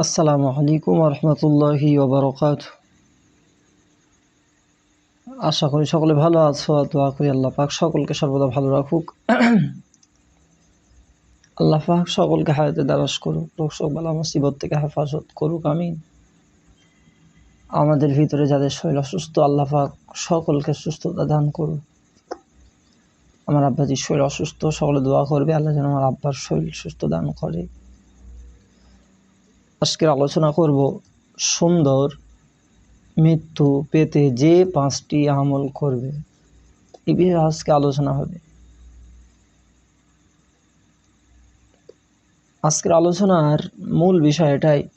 আসসালামু আলাইকুম রহমতুল্লাহি ওবরকাত। আশা করি সকলে ভালো আছো দোয়া করি আল্লাহ পাক সকলকে সর্বদা ভালো রাখুক। আল্লাহ পাক সকলকে হায়াতে দ্বারস করুক, রোগ বালা মুসিবত থেকে হেফাজত করুক আমি আমাদের ভিতরে যাদের শরীর অসুস্থ, আল্লাহ পাক সকলকে সুস্থতা দান করুক। আমার আব্বাজির শরীর অসুস্থ, সকলে দোয়া করবে, আল্লাহ যেন আমার আব্বার শরীর সুস্থ দান করে। আজকের আলোচনা করব সুন্দর মৃত্যু পেতে যে পাঁচটি আমল করবে। এ বিষয়ে আজকে আলোচনা হবে। আজকের আলোচনার মূল বিষয় এটাই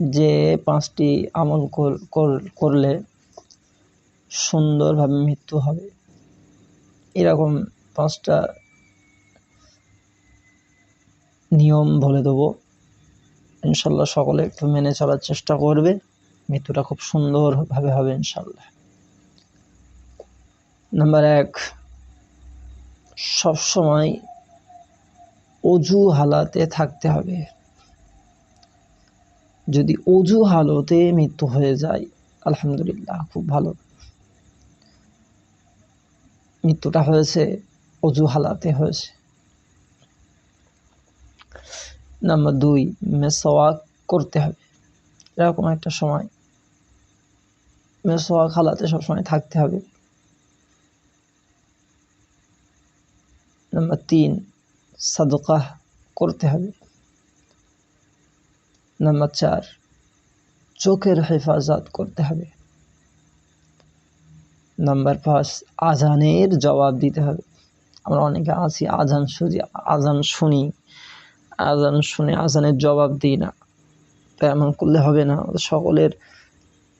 যে পাঁচটি আমল করলে সুন্দরভাবে মৃত্যু হবে। এরকম পাঁচটা নিয়ম বলে দেবো। ইনশাল্লাহ সকলে একটু মেনে চলার চেষ্টা করবে। মৃত্যুটা খুব সুন্দরভাবে হবে ইনশাল্লাহ। নাম্বার এক, সবসময় অজু হালাতে থাকতে হবে। যদি অজু হালতে মৃত্যু হয়ে যায়, আলহামদুলিল্লাহ খুব ভালো। মৃত্যুটা হয়েছে অজু হালাতে হয়েছে। নাম্বার দুই মেসওয়াক করতে হবে। এরকম একটা সময়। মেসওয়াক হালাতে সবসময় থাকতে হবে। নাম্বার তিন সাদকাহ করতে হবে। নাম্বার চার, চোখের হেফাজত করতে হবে। নাম্বার পাঁচ, আজানের জবাব দিতে হবে। আমরা অনেকে আছি, আজান শুনি আজান শুনি। আজান শুনে আজানের জবাব দিই না। এমন করলে হবে না। সকলের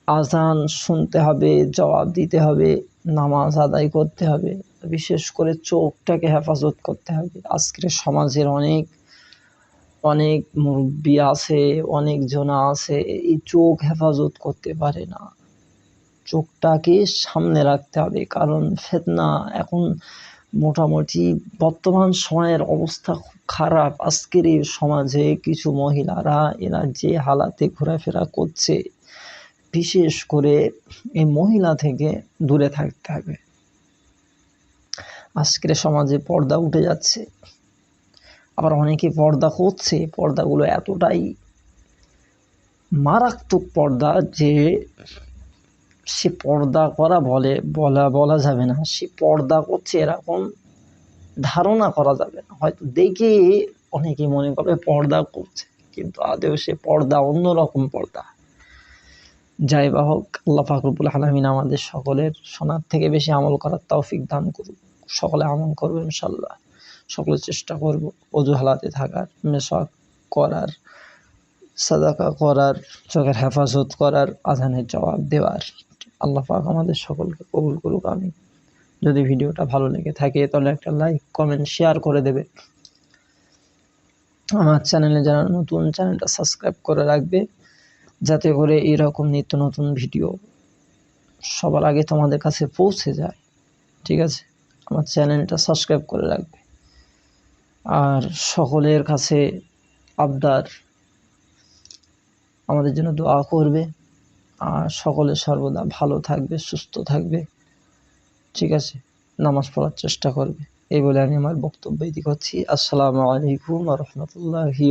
আজান শুনতে হবে, জবাব দিতে হবে, নামাজ আদায় করতে হবে। বিশেষ করে চোখটাকে হেফাজত করতে হবে। আজকের সমাজের অনেক অনেক মুরব্বী আছে, অনেক জনা আছে, এই চোখ হেফাজত করতে পারে না। চোখটাকে সামনে রাখতে হবে। কারণ ফেতনা এখন মোটামুটি বর্তমান সময়ের অবস্থা খুব খারাপ। আজকের এই সমাজে কিছু মহিলারা এরা যে হালাতে ঘোরাফেরা করছে, বিশেষ করে এই মহিলা থেকে দূরে থাকতে হবে। আজকের সমাজে পর্দা উঠে যাচ্ছে। আবার অনেকে পর্দা করছে। পর্দাগুলো এতটাই মারাত্মক পর্দা যে সে পর্দা করা বলে, বলা বলা যাবে না। সে পর্দা করছে এরকম ধারণা করা যাবে না। হয়তো দেখে অনেকেই মনে করবে পর্দা করছে, কিন্তু আদেও সে পর্দা অন্যরকম পর্দা। যাই বা হোক, আল্লাহ ফাকরুবুল আলমিন আমাদের সকলের সোনার থেকে বেশি আমল করার তৌফিক দান করুক। সকলে আমল করব ইনশাল্লাহ সকলে চেষ্টা করব অজু হালাতে থাকার মেশাক করার, সাদাকা করার, চোখের হেফাজত করার আধানের জবাব দেওয়ার। আল্লাহ পাক আমাদের সকলকে কবুল করুক আমি যদি ভিডিওটা ভালো লেগে থাকে, তাহলে একটা লাইক কমেন্ট শেয়ার করে দেবে। আমার চ্যানেলে যারা নতুন চ্যানেলটা সাবস্ক্রাইব করে রাখবে, যাতে করে এরকম নিত্য নতুন ভিডিও সবার আগে তোমাদের কাছে পৌঁছে যায়। ঠিক আছে? আমার চ্যানেলটা সাবস্ক্রাইব করে রাখবে। আর সকলের কাছে আবদার, আমাদের জন্য দোয়া করবে। আর সকলে সর্বদা ভালো থাকবে, সুস্থ থাকবে। ঠিক আছে, নামাজ পড়ার চেষ্টা করবে। এই বলে আমি আমার বক্তব্য ইতি করছি আসসালামু আলাইকুম রহমতুল্লাহি